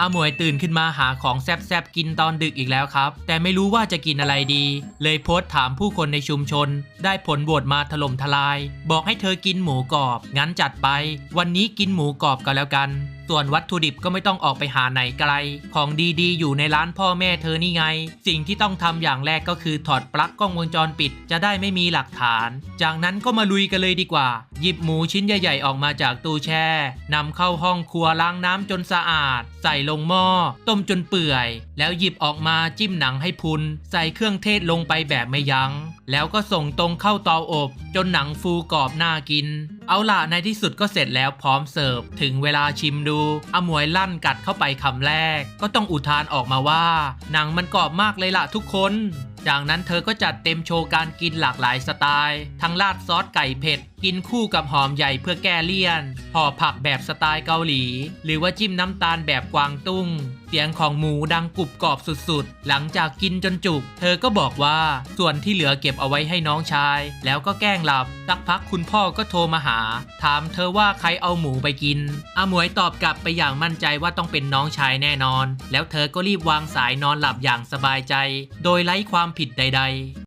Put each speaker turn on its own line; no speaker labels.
อาหมวยตื่นขึ้นมาหาของแซบๆกินตอนดึกอีกแล้วครับ แต่ไม่รู้ว่าจะกินอะไรดี เลยโพสต์ถามผู้คนในชุมชน ได้ผลโหวตมาถล่มทลาย บอกให้เธอกินหมูกรอบ งั้นจัดไป วันนี้กินหมูกรอบก็แล้วกัน ส่วนวัตถุดิบก็ไม่ต้องออกไปหาไหนไกล ของดีๆ อยู่ในร้านพ่อแม่เธอนี่ไง สิ่งที่ต้องทำอย่างแรกก็คือถอดปลั๊กกล้องวงจรปิด จะได้ไม่มีหลักฐาน จากนั้นก็มาลุยกันเลยดีกว่า หยิบหมูชิ้นใหญ่ ๆ ออกมาจากตู้แช่นำเข้าห้องครัวล้างน้ำจนสะอาด ใส่ลงหม้อ ต้มจนเปื่อย แล้วหยิบออกมาจิ้มหนังให้พุน ใส่เครื่องเทศลงไปแบบไม่ยัง้ง แล้วก็ส่งตรงเข้าเตาอบ จนหนังฟูกรอบน่ากิน เอาล่ะในที่สุดก็เสร็จแล้วพร้อมเสิร์ฟ ถึงเวลาชิมดูอมวยลั่นกัดเข้าไปคำแรก ก็ต้องอุทานออกมาว่า หนังมันกรอบมากเลยล่ะทุกคนจากนั้นเธอก็จัดเต็มโชว์การกินหลากหลายสไตล์ ทั้งราดซอสไก่เผ็ด กินคู่กับหอมใหญ่เพื่อแก้เลี่ยนห่อผักแบบสไตล์เกาหลี หรือว่าจิ้มน้ำตาลแบบกวางตุ้ง เสียงของหมูดังกรุบกรอบสุดๆ หลังจากกินจนจุก เธอก็บอกว่าส่วนที่เหลือเก็บเอาไว้ให้น้องชาย แล้วก็แกล้งหลับ สักพักคุณพ่อก็โทรมาหา ถามเธอว่าใครเอาหมูไปกินอาหมวยตอบกลับไปอย่างมั่นใจว่าต้องเป็นน้องชายแน่นอน แล้วเธอก็รีบวางสายนอนหลับอย่างสบายใจ โดยไร้ความผิดใด ๆ